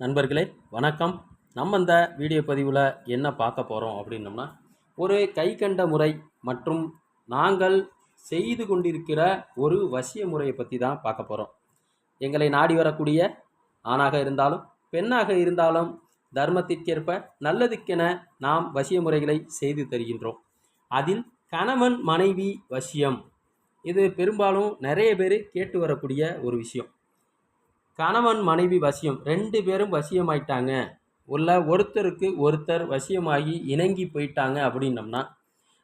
நண்பர்களே வணக்கம். நம்ம இந்த வீடியோ பதிவில் என்ன பார்க்க போகிறோம் அப்படின்னோம்னா ஒரு கை கண்ட முறை மற்றும் நாங்கள் செய்து கொண்டிருக்கிற ஒரு வசிய முறையை பற்றி தான் பார்க்க போகிறோம் எங்களை நாடி வரக்கூடிய ஆணாக இருந்தாலும் பெண்ணாக இருந்தாலும் தர்மத்திற்கேற்ப நல்லதுக்கென நாம் வசிய முறைகளை செய்து தருகின்றோம். அதில் கணவன் மனைவி வசியம். இது பெரும்பாலும் நிறைய பேர் கேட்டு வரக்கூடிய ஒரு விஷயம். கணவன் மனைவி வசியம் ரெண்டு பேரும் வசியமாயிட்டாங்க. உள்ள ஒருத்தருக்கு ஒருத்தர் வசியமாகி இணங்கி போயிட்டாங்க அப்படின்னம்னா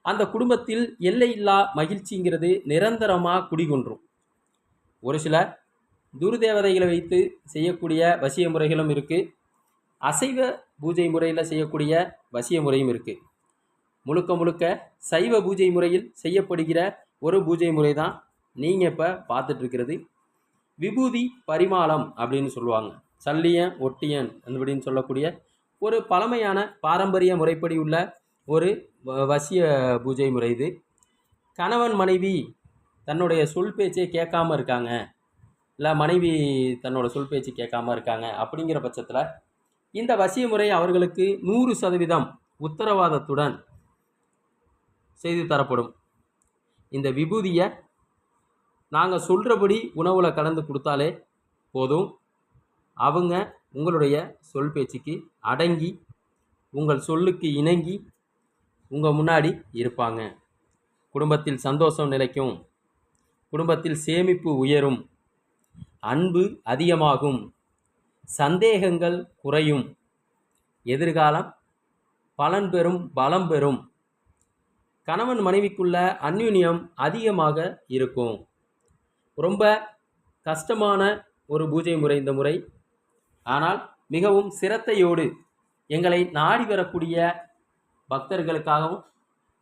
அந்த குடும்பத்தில் எல்லையில்லா மகிழ்ச்சிங்கிறது நிரந்தரமாக குடிகொன்றும். ஒரு சில துர்தேவதைகளை வைத்து செய்யக்கூடிய வசிய முறைகளும் இருக்குது அசைவ பூஜை முறையில் செய்யக்கூடிய வசிய முறையும் இருக்குது முழுக்க முழுக்க சைவ பூஜை முறையில் செய்யப்படுகிற ஒரு பூஜை முறை தான் நீங்கள் இப்போ பார்த்துட்ருக்கிறது விபூதி பரிமாளம் அப்படின்னு சொல்லுவாங்க. சல்லியன் ஒட்டியன் அப்படின்னு சொல்லக்கூடிய ஒரு பழமையான பாரம்பரிய முறைப்படி உள்ள ஒரு வ- வசிய பூஜை முறை இது. கணவன் மனைவி தன்னுடைய சொல் பேச்சை கேட்காம இருக்காங்க. இல்லை மனைவி தன்னோட சொல் பேச்சு கேட்காம இருக்காங்க அப்படிங்கிற பட்சத்தில் இந்த வசிய முறை அவர்களுக்கு நூறு சதவீதம் உத்தரவாதத்துடன் செய்து தரப்படும். இந்த விபூதியை நாங்கள் சொல்கிறபடி உணவில் கலந்து கொடுத்தாலே போதும். அவங்க உங்களுடைய சொல் பேச்சுக்கு அடங்கி உங்கள் சொல்லுக்கு இணங்கி உங்கள் முன்னாடி இருப்பாங்க. குடும்பத்தில் சந்தோஷம் நிலைக்கும். குடும்பத்தில் சேமிப்பு உயரும். அன்பு அதிகமாகும். சந்தேகங்கள் குறையும். எதிர்காலம் பலன் பெறும் பலம் பெறும். கணவன் மனைவிக்குள்ள அந்யுன்யம் அதிகமாக இருக்கும். ரொம்ப கஷ்டமான ஒரு பூஜை முறை இந்த முறை. ஆனால் மிகவும் சிரத்தையோடு எங்களை நாடி வரக்கூடிய பக்தர்களுக்காகவும்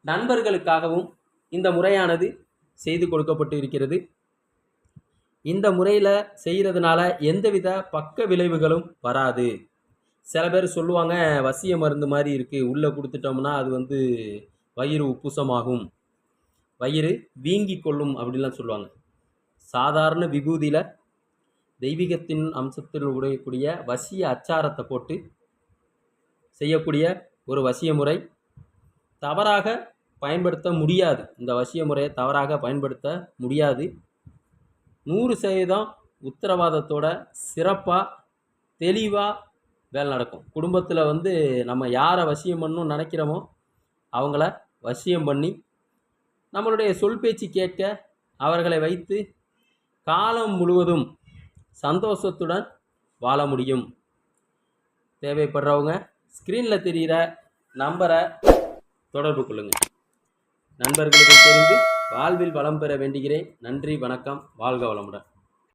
நண்பர்களுக்காகவும் இந்த முறையானது செய்து கொடுக்கப்பட்டு இருக்கிறது இந்த முறையில் செய்கிறதுனால எந்தவித பக்க விளைவுகளும் வராது. சில பேர் சொல்லுவாங்க வசிய மருந்து மாதிரி இருக்குது உள்ளே கொடுத்துட்டோம்னா அது வந்து வயிறு உப்புசமாகும். வயிறு வீங்கி கொள்ளும் அப்படின்லாம் சொல்லுவாங்க. சாதாரண விபூதியில் தெய்வீகத்தின் அம்சத்தில் உடையக்கூடிய வசிய அச்சாரத்தை போட்டு செய்யக்கூடிய ஒரு வசிய முறை. தவறாக பயன்படுத்த முடியாது. இந்த வசிய முறையை தவறாக பயன்படுத்த முடியாது. நூறு சதவீதம் உத்தரவாதத்தோட சிறப்பாக தெளிவாக வேலை நடக்கும். குடும்பத்தில் வந்து நம்ம யாரை வசியம் பண்ணணும்னு நினைக்கிறோமோ அவங்கள வசியம் பண்ணி நம்மளுடைய சொல் பேச்சு கேட்க அவர்களை வைத்து காலம் முழுவதும் சந்தோஷத்துடன் வாழ முடியும். தேவைப்படுறவங்க ஸ்க்ரீனில் தெரிகிற நம்பரை தொடர்பு கொள்ளுங்கள் நண்பர்களுக்கு தெரிந்து வாழ்வில் வளம் பெற வேண்டுகிறேன். நன்றி வணக்கம். வாழ்க வளமுடன்.